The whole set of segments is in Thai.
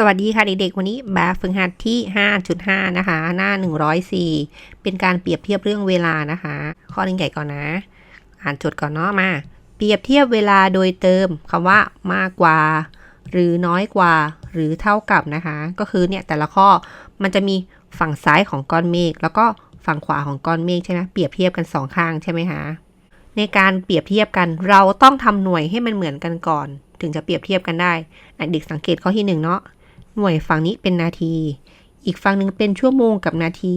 สวัสดีค่ะเด็กๆ วันนี้แบบฝึกหัดที่ 5.5 นะคะ หน้า 104 เป็นการเปรียบเทียบเรื่องเวลานะคะ ข้อนึ่งใหญ่ก่อนนะ อ่านจดก่อนเนาะมา เปรียบเทียบเวลาโดยเติมคำว่ามากกว่า หรือน้อยกว่า หรือเท่ากับนะคะ ก็คือเนี่ยแต่ละข้อมันจะมีฝั่งซ้ายของก้อนเมฆแล้วก็ฝั่งขวาของก้อนเมฆใช่ไหมเปรียบเทียบกันสองข้างใช่ไหมคะในการเปรียบเทียบกันเราต้องทำหน่วยให้มันเหมือนกันก่อน ถึงจะเปรียบเทียบกันได้เด็กสังเกตข้อที่หนึ่งเนาะ หน่วยฝั่งนี้เป็นนาที อีกฝั่งหนึ่งเป็นชั่วโมงกับนาที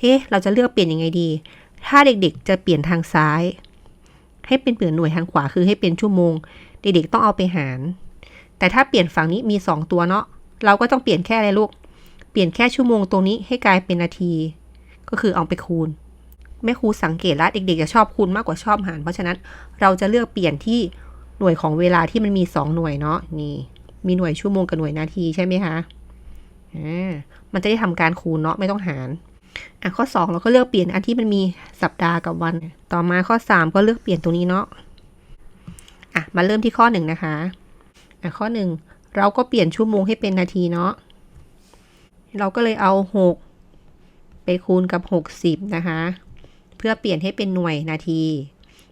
เฮ้เราจะเลือกเปลี่ยนยังไงดี ถ้าเด็กๆจะเปลี่ยนทางซ้าย ให้เป็นเปลี่ยนหน่วยทางขวาคือให้เป็นชั่วโมง เด็กๆต้องเอาไปหาร แต่ถ้าเปลี่ยนฝั่งนี้มี 2 ตัวเนาะ เราก็ต้องเปลี่ยนแค่อะไรลูก เปลี่ยนแค่ชั่วโมงตรงนี้ให้กลายเป็นนาที ก็คือเอาไปคูณ แม่ครูสังเกตแล้วเด็กๆจะชอบคูณมากกว่าชอบหาร เพราะฉะนั้นเราจะเลือกเปลี่ยนที่หน่วยของเวลาที่มันมี 2 หน่วยเนาะ นี่ มีหน่วยชั่วโมงกับหน่วยนาทีใช่ไหมคะอ่ามันจะได้ทำการคูณเนาะไม่ต้องหารอะข้อ 2 เราก็เลือกเปลี่ยนอันที่มันมีสัปดาห์กับวัน ต่อมาข้อ 3 ก็เลือกเปลี่ยนตรงนี้เนาะอะมาเริ่มที่ข้อ 1 นะคะอะข้อ 1 เราก็เปลี่ยนชั่วโมงให้เป็นนาทีเนาะเราก็เลยเอา 6 ไปคูณกับ 60 นะคะ เพื่อเปลี่ยนให้เป็นหน่วยนาที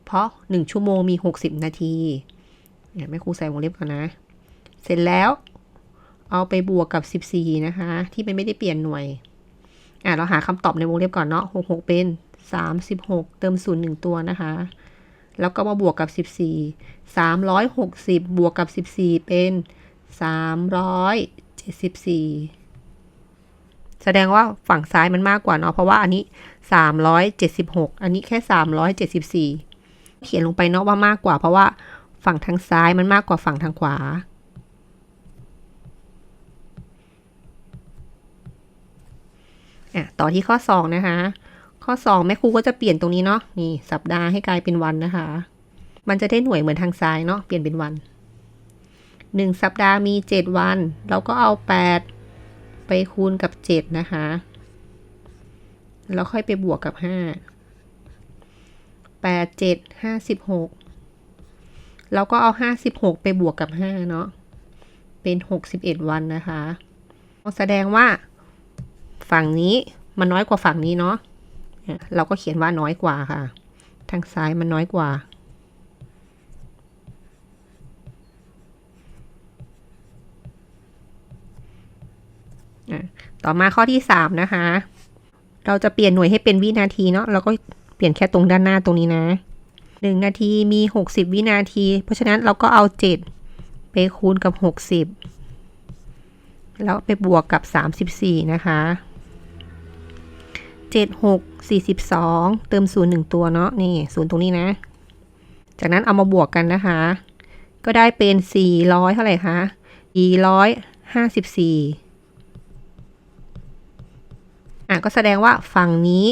เพราะ 1 ชั่วโมงมี 60 นาทีเนี่ยแม่ครูใส่วงเล็บก่อนนะ เสร็จแล้ว เอาไปบวกกับ 14 นะคะ ที่มันไม่ได้เปลี่ยนหน่วย อะ เราหาคำตอบในวงเล็บก่อนเนาะ66 เป็น 36 เติม 0 1 ตัวนะคะ แล้วก็มาบวกกับ 14 360 บวกกับ 14 เป็น 374 แสดงว่าฝั่งซ้ายมันมากกว่าเนาะ เพราะว่าอันนี้ 376 อันนี้แค่ 374 เขียนลงไปเนาะว่ามากกว่าเพราะว่าฝั่งทางซ้ายมันมากกว่าฝั่งทางขวา อะต่อที่ข้อ 2 นะคะ ข้อ 2 แม่ครูก็จะเปลี่ยนตรงนี้เนาะนี่สัปดาห์ให้กลายเป็นวันนะคะ มันจะได้หน่วยเหมือนทางซ้ายเนาะเปลี่ยนเป็นวัน 1 สัปดาห์มี 7 วัน เราก็เอา 8 ไปคูณกับ 7 นะคะ แล้วค่อยไปบวกกับ 5 8 7 56เราก็เอา 56 ไปบวกกับ 5 เนาะเป็น 61 วันนะคะ แสดงว่า ฝั่งนี้มันน้อยกว่าฝั่งนี้เนาะเราก็เขียนว่าน้อยกว่าค่ะ ทางซ้ายมันน้อยกว่า ต่อมาข้อที่ 3 นะคะ เราจะเปลี่ยนหน่วยให้เป็นวินาทีเนาะเราก็เปลี่ยนแค่ตรงด้านหน้าตรงนี้นะ 1 นาทีมี 60 วินาที เพราะฉะนั้นเราก็เอา 7 ไปคูณกับ 60 แล้วไปบวกกับ 34 นะคะ 7 6 42 เติม0 1 ตัวเนาะนี่ศูนย์ตรงนี้นะ จากนั้นเอามาบวกกันนะคะ ก็ได้เป็น 400 เท่าไหร่คะ454 อะก็แสดงว่าฝั่งนี้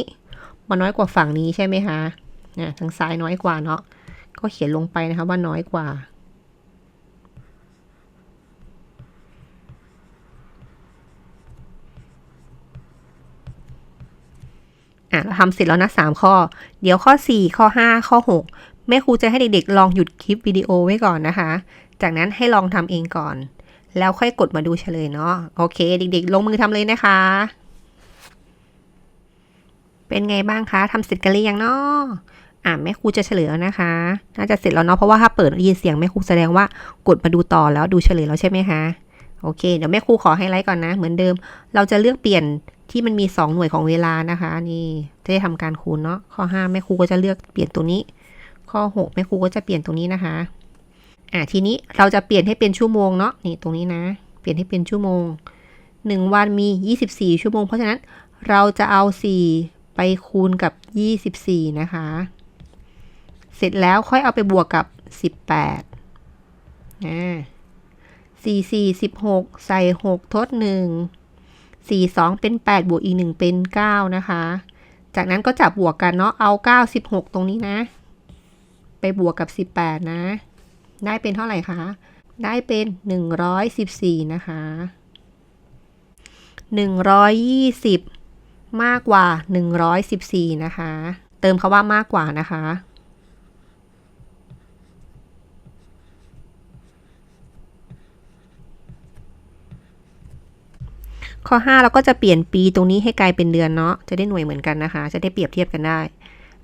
มันน้อยกว่าฝั่งนี้ใช่ไหมคะอะทางซ้ายน้อยกว่าเนาะก็เขียนลงไปนะคะว่าน้อยกว่าอะเรา ทำเสร็จแล้วนะ 3 ข้อ เดี๋ยวข้อ 4 ข้อ 5 ข้อ 6 แม่ครูจะให้เด็กๆ ลองหยุดคลิปวิดีโอไว้ก่อนนะคะ จากนั้นให้ลองทำเองก่อน แล้วค่อยกดมาดูเฉลยเนาะโอเค เด็กๆ ลงมือทำเลยนะคะ เป็นไงบ้างคะทำเสร็จกันหรือยังเนาะอะแม่ครูจะเฉลยแล้วนะคะ น่าจะเสร็จแล้วเนาะเพราะว่าถ้าเปิดยินเสียงแม่ครูแสดงว่ากดมาดูต่อแล้วดูเฉลยแล้วใช่ไหมคะโอเค เดี๋ยวแม่ครูขอให้ไลค์ก่อนนะ เหมือนเดิม เราจะเลือกเปลี่ยน ที่มันมี 2 หน่วยของเวลานะคะ นี่จะได้ทำการคูณเนาะข้อ 5 แม่ครูก็จะเลือกเปลี่ยนตัวนี้ ข้อ 6 แม่ครูก็จะเปลี่ยนตรงนี้นะคะอ่าทีนี้เราจะเปลี่ยนให้เป็นชั่วโมงเนาะนี่ตรงนี้นะ เปลี่ยนให้เป็นชั่วโมง 1 วันมี 24 ชั่วโมง เพราะฉะนั้นเราจะเอา 4 ไปคูณกับ 24 นะคะ เสร็จแล้วค่อยเอาไปบวกกับ 18อ่า4 4 16 ใส่ 6 ทด 1 4 2 เป็น 8 บวกอีก 1 เป็น 9 นะคะ จากนั้นก็จับบวกกันเนาะ เอา 9 16 ตรงนี้นะ ไปบวกกับ 18 นะ ได้เป็นเท่าไหร่คะ ได้เป็น 114 นะคะ 120 มากกว่า 114 นะคะ เติมคาว่ามากกว่านะคะ ข้อ 5 เราก็จะเปลี่ยนปีตรงนี้ให้กลายเป็นเดือนเนาะจะได้หน่วยเหมือนกันนะคะ จะได้เปรียบเทียบกันได้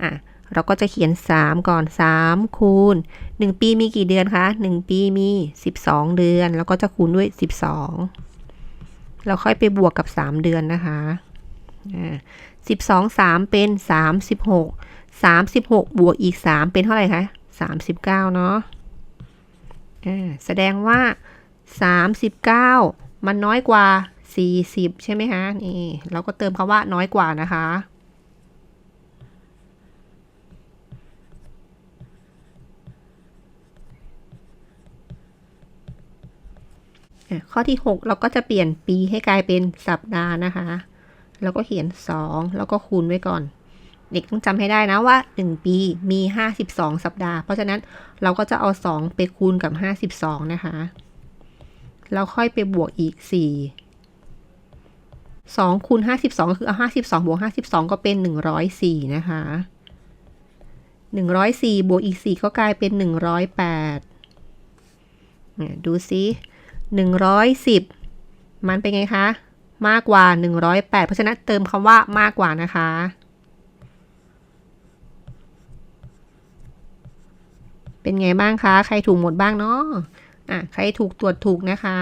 อะเราก็จะเขียน 3 ก่อน 3 คูณ 1 ปีมีกี่เดือนคะ 1 ปีมี 12 เดือน แล้วก็จะคูณด้วย 12 เราค่อยไปบวกกับ 3 เดือนนะคะอ่า12 3 เป็น 36 36 บวกอีก 3 เป็นเท่าไหร่คะ 39 เนาะอ่าแสดงว่า 39 มันน้อยกว่า 40 ใช่ไหมคะ นี่ เราก็เติมคำว่าน้อยกว่านะคะ ข้อที่ 6 เราก็จะเปลี่ยนปีให้กลายเป็นสัปดาห์นะคะ แล้วก็เขียน 2 แล้วก็คูณไว้ก่อน เด็กต้องจำให้ได้นะว่า 1 ปีมี 52 สัปดาห์ เพราะฉะนั้นเราก็จะเอา 2 ไปคูณกับ 52 นะคะ แล้วค่อยไปบวกอีก 4 2คูณ52 ก็คือเอา52บวก52 ก็เป็น 104 นะคะ 104 บวกอีก 4 ก็กลายเป็น 108 ดูซิ 110 มันเป็นไงคะ มากกว่า 108 เพราะฉะนั้นเติมคำว่ามากกว่านะคะ เป็นไงบ้างคะ ใครถูกหมดบ้างเนาะอะ ใครถูกตรวจถูกนะคะ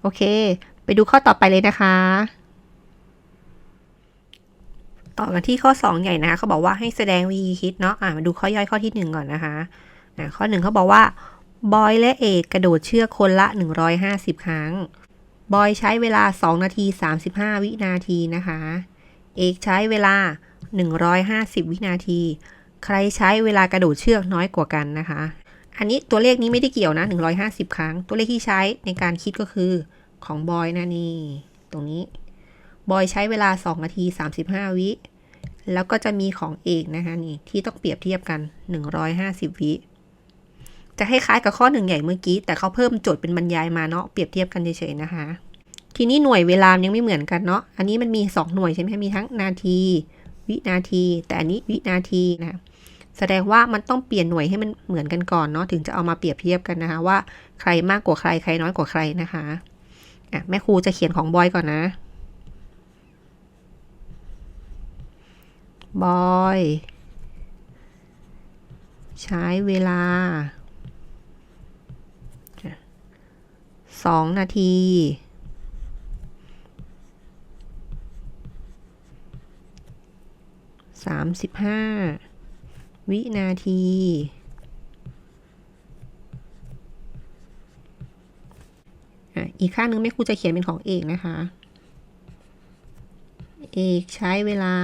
โอเค ไปดูข้อต่อไปเลยนะคะ ต่อกันที่ข้อ 2 ใหญ่นะคะเขาบอกว่าให้แสดงวิธีคิดเนาะอะมาดูข้อย่อยข้อที่ 1 ก่อนนะคะอะข้อ1เขาบอกว่าบอยและเอกกระโดดเชือกคนละ 150 ครั้ง บอยใช้เวลา 2 นาที 35 วินาทีนะคะ เอกใช้เวลา 150 วินาที ใครใช้เวลากระโดดเชือกน้อยกว่ากันนะคะ อันนี้ตัวเลขนี้ไม่ได้เกี่ยวนะ 150 ครั้ง ตัวเลขที่ใช้ในการคิดก็คือ ของบอยนะนี่ ตรงนี้ บอยใช้เวลา 2 นาที 35 วิ แล้วก็จะมีของเอกนะคะนี่ ที่ต้องเปรียบเทียบกัน 150 วิ จะให้คล้ายกับข้อหนึ่งใหญ่เมื่อกี้ แต่เขาเพิ่มโจทย์เป็นบรรยายมาเนาะ เปรียบเทียบกันเฉยๆนะคะ ทีนี้หน่วยเวลายังไม่เหมือนกันเนาะ อันนี้มันมี 2 หน่วยใช่ไหมมีทั้งนาที วินาที แต่อันนี้วินาทีนะแสดงว่ามันต้องเปลี่ยนหน่วยให้มันเหมือนกันก่อนเนาะถึงจะเอามาเปรียบเทียบกันนะคะว่าใครมากกว่าใครใครน้อยกว่าใครนะคะ อะแม่ครูจะเขียนของบอยก่อนนะบอย ใช้เวลาสองนาที สามสิบห้า วินาที อีกข้างนึงแม่ครูจะเขียนเป็นของเอกนะคะ เอกใช้เวลา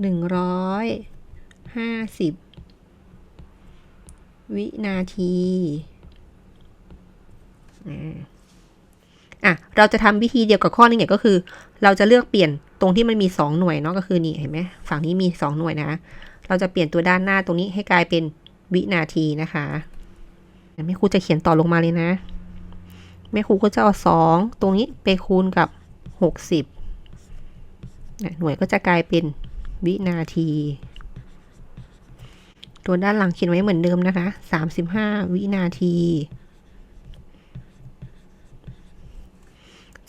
หนึ่งร้อยห้าสิบวินาทีอะ เราจะทำวิธีเดียวกับข้อนึงเนี่ยก็คือ เราจะเลือกเปลี่ยนตรงที่มันมี 2 หน่วยเนาะก็คือนี่เห็นไหมฝั่งนี้มี 2 หน่วยนะ เราจะเปลี่ยนตัวด้านหน้าตรงนี้ให้กลายเป็น วินาทีนะคะแม่ครูจะเขียนต่อลงมาเลยนะ แม่ครูก็จะเอาสองตรงนี้ไปคูณกับหกสิบหน่วยก็จะกลายเป็นวินาที ตัวด้านหลังเขียนไว้เหมือนเดิมนะคะสามสิบห้าวินาที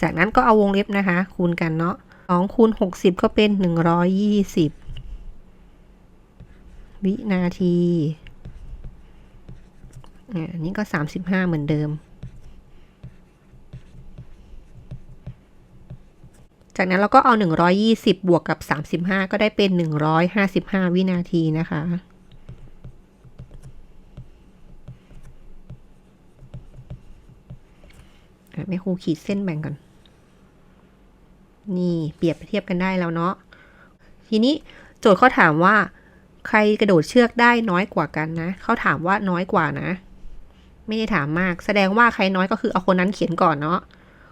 จากนั้นก็เอาวงเล็บนะคะ คูณกันเนาะสองคูณหกสิบก็เป็นหนึ่งร้อยยี่สิบวินาที อันนี้ก็35เหมือนเดิม จากนั้นเราก็เอา120บวกกับ35ก็ได้เป็น155วินาทีนะคะแม่ครูขีดเส้นแบ่งก่อน นี่เปรียบเทียบกันได้แล้วเนาะ ทีนี้โจทย์เขาถามว่า ใครกระโดดเชือกได้น้อยกว่ากันนะ เขาถามว่าน้อยกว่านะ ไม่ได้ถามมาก แสดงว่าใครน้อยก็คือเอาคนนั้นเขียนก่อนเนาะ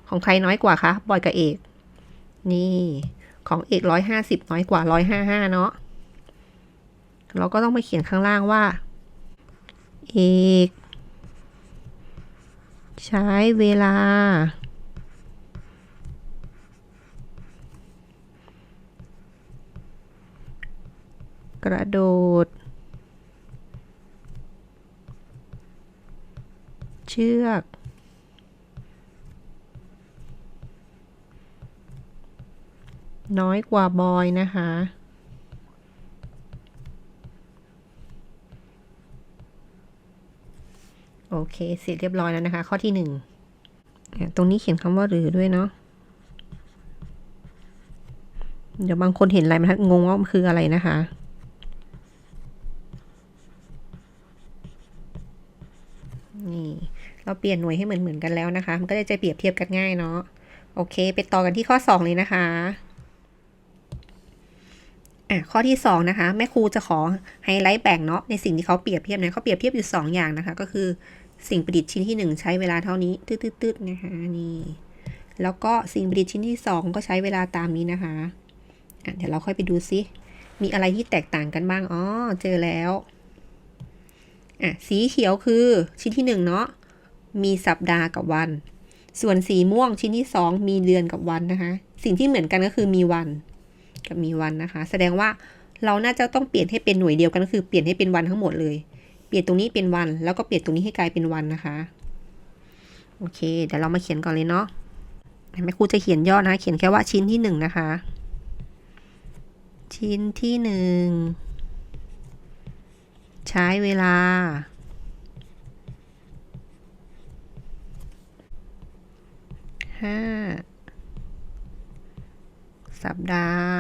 ของใครน้อยกว่าคะ บอยกับเอก นี่ ของเอกร้อยห้าสิบน้อยกว่าร้อยห้าห้าเนาะ เราก็ต้องไปเขียนข้างล่างว่า เอก ใช้เวลา กระโดด เชือก น้อยกว่าบอยนะคะ โอเค เสร็จเรียบร้อยแล้วนะคะ ข้อที่หนึ่งตรงนี้เขียนคำว่าหรือด้วยเนาะเดี๋ยวบางคนเห็นลายบรรทัดงงว่ามันคืออะไรนะคะ นี่ เปลี่ยนหน่วยให้เหมือนเหมือนๆกันแล้วนะคะ มันก็จะเปรียบเทียบกันง่ายเนาะ โอเค ไปต่อกันที่ข้อ 2 เลยนะคะอะข้อที่ 2 นะคะ แม่ครูจะขอไฮไลท์แบ่งเนาะในสิ่งที่เขาเปรียบเทียบนะเขาเปรียบเทียบอยู่ 2 อย่างนะคะ ก็คือสิ่งประดิษฐ์ชิ้นที่ 1 ใช้เวลาเท่านี้ตืดๆๆนะคะนี่แล้วก็สิ่งประดิษฐ์ชิ้นที่ 2 ก็ใช้เวลาตามนี้นะคะอะเดี๋ยวเราค่อยไปดูซิมีอะไรที่แตกต่างกันบ้างอ๋อเจอแล้วอะสีเขียวคือชิ้นที่ 1 เนาะ มีสัปดาห์กับวัน ส่วนสีม่วงชิ้นที่ 2 มีเดือนกับวันนะคะ สิ่งที่เหมือนกันก็คือมีวันกับมีวันนะคะ แสดงว่าเราน่าจะต้องเปลี่ยนให้เป็นหน่วยเดียวกันก็คือเปลี่ยนให้เป็นวันทั้งหมดเลย เปลี่ยนตรงนี้เป็นวัน แล้วก็เปลี่ยนตรงนี้ให้กลายเป็นวันนะคะ โอเค เดี๋ยวเรามาเขียนก่อนเลยเนาะแม่ครูจะเขียนย่อนะ เขียนแค่ว่าชิ้นที่หนึ่งนะคะ ชิ้นที่หนึ่งใช้เวลา ห้าสัปดาห์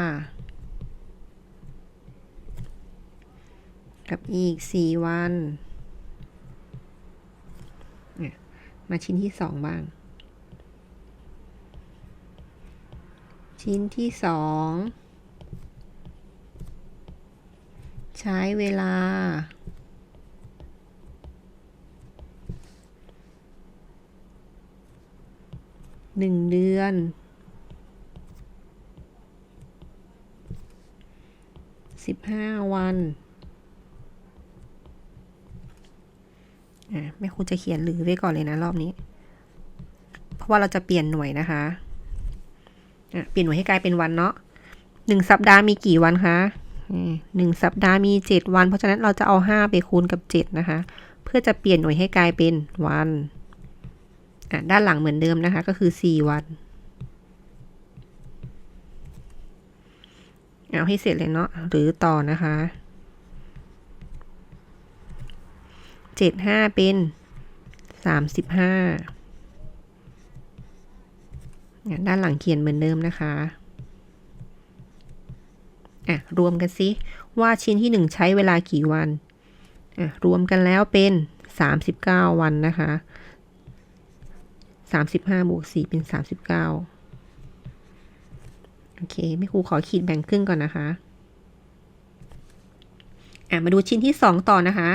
กับอีกสี่วันเนี่ยมาชิ้นที่สองบ้าง ชิ้นที่สอง ใช้เวลา หนึ่งเดือน สิบห้าวันอะแม่ครูจะเขียนหรือไว้ก่อนเลยนะรอบนี้ เพราะว่าเราจะเปลี่ยนหน่วยนะคะอะเปลี่ยนหน่วยให้กลายเป็นวันเนาะหนึ่งสัปดาห์มีกี่วันคะหนึ่งสัปดาห์มีเจ็ดวัน เพราะฉะนั้นเราจะเอาห้าไปคูณกับเจ็ดนะคะ เพื่อจะเปลี่ยนหน่วยให้กลายเป็นวันอ่ ด้านหลังเหมือนเดิมนะคะ ก็คือสี่วัน เอาให้เสร็จเลยเนาะหรือต่อนะคะเจ็ดห้าเป็นสามสิบห้าด้านหลังเขียนเหมือนเดิมนะคะอะรวมกันสิว่าชิ้นที่หนึ่งใช้เวลากี่วันอะรวมกันแล้วเป็นสามสิบเก้าวันนะคะ สามสิบห้าบวกสี่เป็นสามสิบเก้าโอเคแม่ครูขอขีดแบ่งครึ่งก่อนนะคะ อะ มาดูชิ้นที่สองต่อนะคะ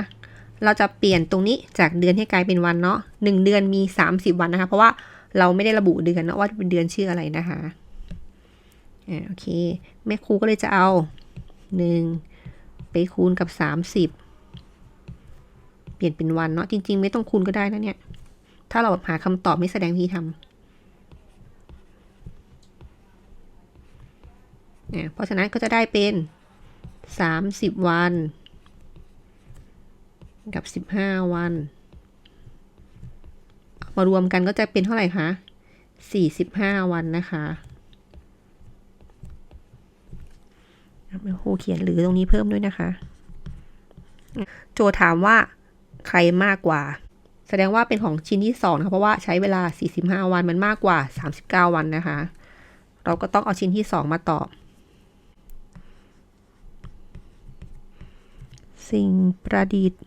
เราจะเปลี่ยนตรงนี้จากเดือนให้กลายเป็นวันเนาะหนึ่งเดือนมีสามสิบวันนะคะ เพราะว่าเราไม่ได้ระบุเดือนเนาะว่าเป็นเดือนชื่ออะไรนะคะ อ่าโอเค แม่ครูก็เลยจะเอาหนึ่งไปคูณกับสามสิบเปลี่ยนเป็นวันเนาะ จริง ๆ ไม่ต้องคูณก็ได้นะเนี่ย ถ้าเราแบบหาคำตอบไม่แสดงที่ทำเนี่ยเพราะฉะนั้นก็จะได้เป็นสามสิบวัน กับสิบห้าวัน มารวมกันก็จะเป็นเท่าไหร่คะสี่สิบห้าวันนะคะแม่ครูเขียนหรือตรงนี้เพิ่มด้วยนะคะ โจถามว่าใครมากกว่า แสดงว่าเป็นของชิ้นที่สองนะคะเพราะว่าใช้เวลา 45 วันมันมากกว่า 39 วันนะคะ เราก็ต้องเอาชิ้นที่สองมาตอบ สิ่งประดิษฐ์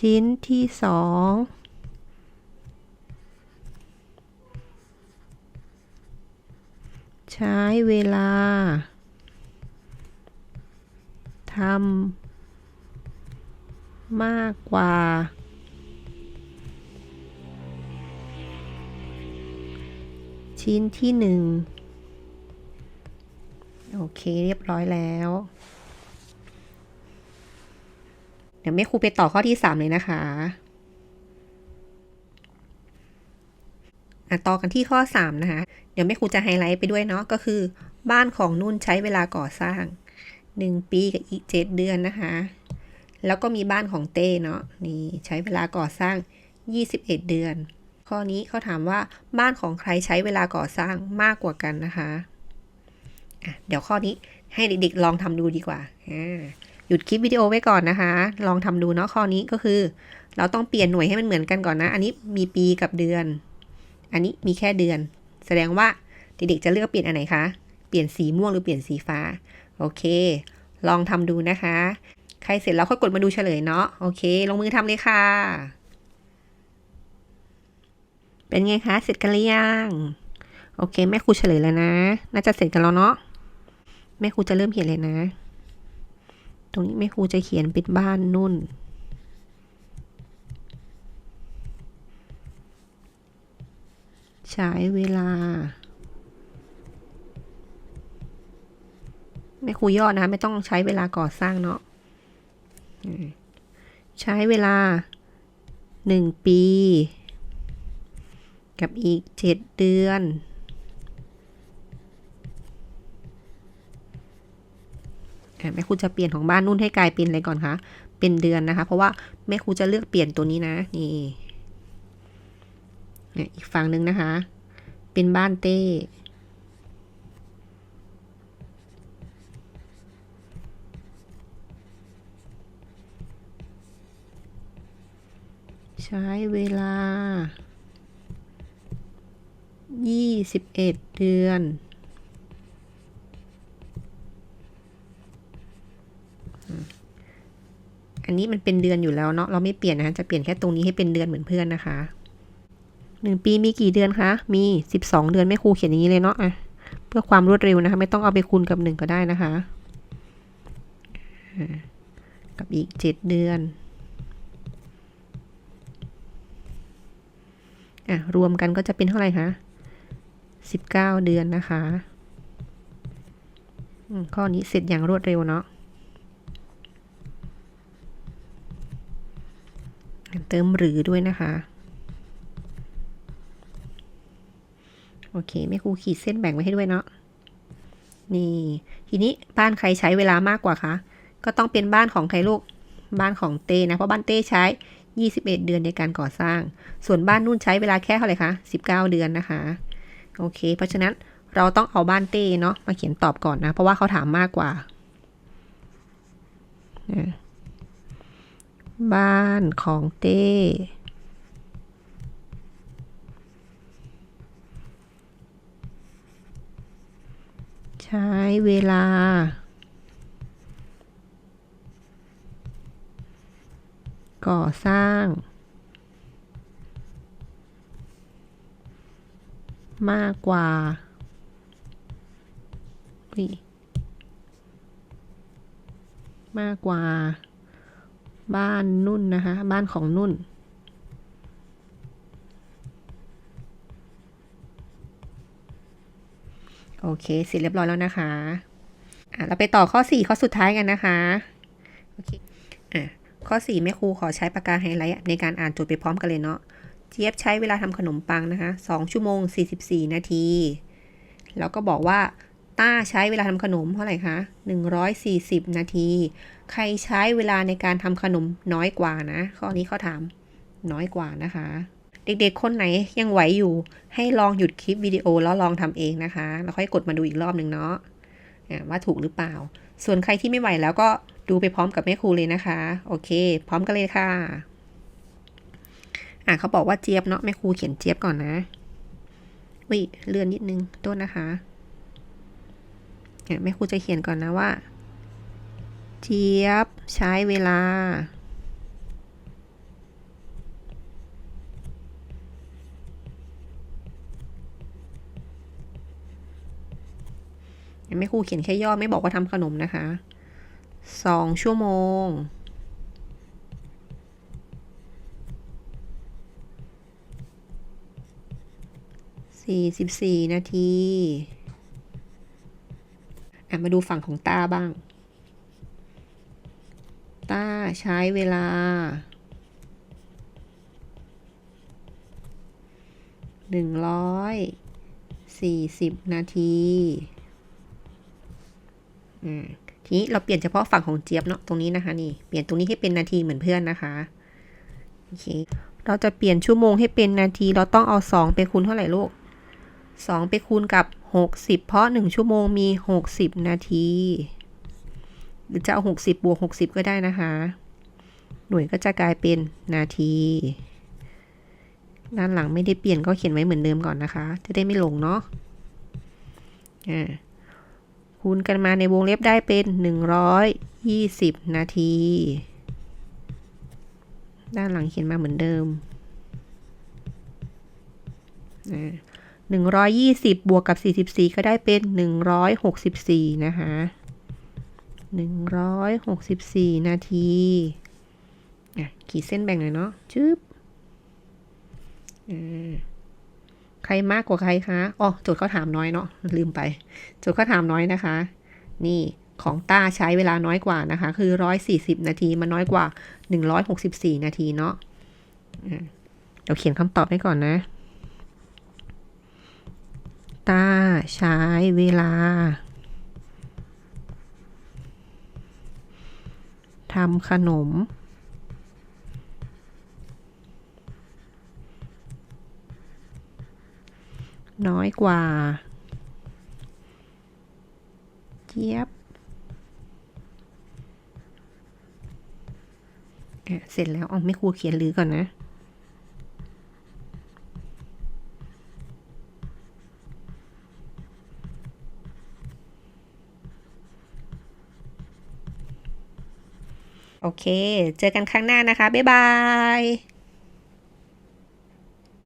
ชิ้นที่สอง ใช้เวลาทำมากกว่า ชิ้นที่หนึ่งโอเคเรียบร้อยแล้ว เดี๋ยวแม่ครูไปต่อข้อที่3เลยนะคะ อะ ต่อกันที่ข้อ 3 นะคะ เดี๋ยวแม่ครูจะไฮไลท์ไปด้วยเนาะก็คือ บ้านของนุ่นใช้เวลาก่อสร้าง 1 ปีกับอีก 7 เดือนนะคะ แล้วก็มีบ้านของเต้เนาะนี่ใช้เวลาก่อสร้าง 21 เดือน ข้อนี้เขาถามว่าบ้านของใครใช้เวลาก่อสร้างมากกว่ากันนะคะะเดี๋ยวข้อนี้ให้เด็กๆลองทำดูดีกว่าหยุดคลิปวิดีโอไว้ก่อนนะคะ ลองทำดูเนาะข้อนี้ก็คือ เราต้องเปลี่ยนหน่วยให้มันเหมือนกันก่อนนะ อันนี้มีปีกับเดือน อันนี้มีแค่เดือน แสดงว่าเด็กๆจะเลือกเปลี่ยนอันไหนคะ เปลี่ยนสีม่วงหรือเปลี่ยนสีฟ้า โอเค ลองทำดูนะคะ ใครเสร็จแล้วค่อยกดมาดูเฉลยเนาะ โอเค ลงมือทำเลยค่ะ เป็นไงคะ เสร็จกันหรือยัง โอเค แม่ครูเฉลยแล้วนะ น่าจะเสร็จกันแล้วเนาะ แม่ครูจะเริ่มเขียนเลยนะ ตรงนี้แม่ครูจะเขียนป็นบ้านนุ่น ใช้เวลา ไม่ครูย่อนะ ไม่ต้องใช้เวลาก่อสร้างเนาะใช้เวลาหนึ่งปี กับอีกเจ็ดเดือน แม่ครูจะเปลี่ยนของบ้านนุ่นให้กลายเป็นอะไรก่อนคะ เป็นเดือนนะคะ เพราะว่าแม่ครูจะเลือกเปลี่ยนตัวนี้นะ นี่ เนี่ยอีกฝั่งหนึ่งนะคะ เป็นบ้านเต้ใช้เวลา 21 เดือน อันนี้มันเป็นเดือนอยู่แล้วเนาะ เราไม่เปลี่ยนนะะจะเปลี่ยนแค่ตรงนี้ให้เป็นเดือนเหมือนเพื่อนนะคะ หนึ่งปีมีกี่เดือนคะ มี 12 เดือนแม่ครูเขียนอย่างนี้เลยเนาะอะเพื่อความรวดเร็วนะคะ ไม่ต้องเอาไปคูณกับหนึ่งก็ได้นะคะ กับอีก 7 เดือน อะ รวมกันก็จะเป็นเท่าไหร่คะ 19 เดือนนะคะข้อนี้เสร็จอย่างรวดเร็วเนาะเติมหรือด้วยนะคะ โอเคแม่ครูขีดเส้นแบ่งไว้ให้ด้วยเนาะนี่ทีนี้บ้านใครใช้เวลามากกว่าคะก็ต้องเป็นบ้านของใครลูกบ้านของเต้นะเพราะบ้านเต้ใช้ 21 เดือนในการก่อสร้าง ส่วนบ้านนุ่นใช้เวลาแค่เท่าไหร่คะ19 เดือนนะคะโอเค เพราะฉะนั้นเราต้องเอาบ้านเต้เนาะมาเขียนตอบก่อนนะ เพราะว่าเขาถามมากกว่า บ้านของเต้ ใช้เวลา ก่อสร้าง มากกว่ามากกว่า บ้านนุ่นนะคะ บ้านของนุ่น โอเคเสร็จเรียบร้อยแล้วนะคะอะเราไปต่อข้อ 4 ข้อสุดท้ายกันนะคะโอเคอะข้อ 4 แม่ครูขอใช้ปากกาไฮไลท์ในการอ่านโจทย์ไปพร้อมกันเลยเนาะเจี๊ยบใช้เวลาทำขนมปังนะคะ 2 ชั่วโมง 44 นาที แล้วก็บอกว่าต้าใช้เวลาทำขนมเท่าไหร่คะ140 นาที ใครใช้เวลาในการทำขนมน้อยกว่านะ ข้อนี้เขาถามน้อยกว่านะคะ เด็กๆ คนไหนยังไหวอยู่ ให้ลองหยุดคลิปวิดีโอแล้วลองทำเองนะคะ แล้วค่อยกดมาดูอีกรอบหนึ่งเนาะว่าถูกหรือเปล่า ส่วนใครที่ไม่ไหวแล้วก็ดูไปพร้อมกับแม่ครูเลยนะคะ โอเค พร้อมกันเลยค่ะ อะเขาบอกว่าเจี๊ยบเนาะแม่ครูเขียนเจี๊ยบก่อนนะวิเลื่อนนิดนึงต้นนะคะแม่ครูจะเขียนก่อนนะว่า เจี๊ยบใช้เวลา ไม่ครูเขียนแค่ย่อไม่บอกว่าทำขนมนะคะสองชั่วโมง สี่สิบสี่นาทีอะมาดูฝั่งของตาบ้าง ตาใช้เวลา หนึ่งร้อยสี่สิบนาที อืมทีนี้เราเปลี่ยนเฉพาะฝั่งของเจี๊ยบเนาะตรงนี้นะคะนี่เปลี่ยนตรงนี้ให้เป็นนาทีเหมือนเพื่อนนะคะโอเคเราจะเปลี่ยนชั่วโมงให้เป็นนาที เราต้องเอาสองไปคูณเท่าไหร่ลูกสองไปคูณกับหกสิบเพราะหนึ่งชั่วโมงมีหกสิบนาที หรือจะเอาหกสิบบวกหกสิบก็ได้นะคะ หน่วยก็จะกลายเป็นนาที ด้านหลังไม่ได้เปลี่ยนก็เขียนไว้เหมือนเดิมก่อนนะคะ จะได้ไม่หลงเนาะอ่า คูณกันมาในวงเล็บได้เป็น 120 นาที ด้านหลังเขียนมาเหมือนเดิมอ่า120บวกกับ44ก็ได้เป็น164นะคะ164นาทีอะขีดเส้นแบ่งหน่อยเนาะชึบ ใครมากกว่าใครคะอ๋อโจทย์เขาถามน้อยเนาะลืมไป โจทย์เขาถามน้อยนะคะ นี่ของต้าใช้เวลาน้อยกว่านะคะ คือ 140 นาทีมันน้อยกว่า 164 นาทีเนาะเดี๋ยวเขียนคำตอบให้ก่อนนะ ต้าใช้เวลาทำขนม น้อยกว่า เจี๊ยบเสร็จแล้วอ๋อไม่ครูเขียนหรือก่อนนะ โอเค เจอกันครั้งหน้านะคะ บ๊ายบาย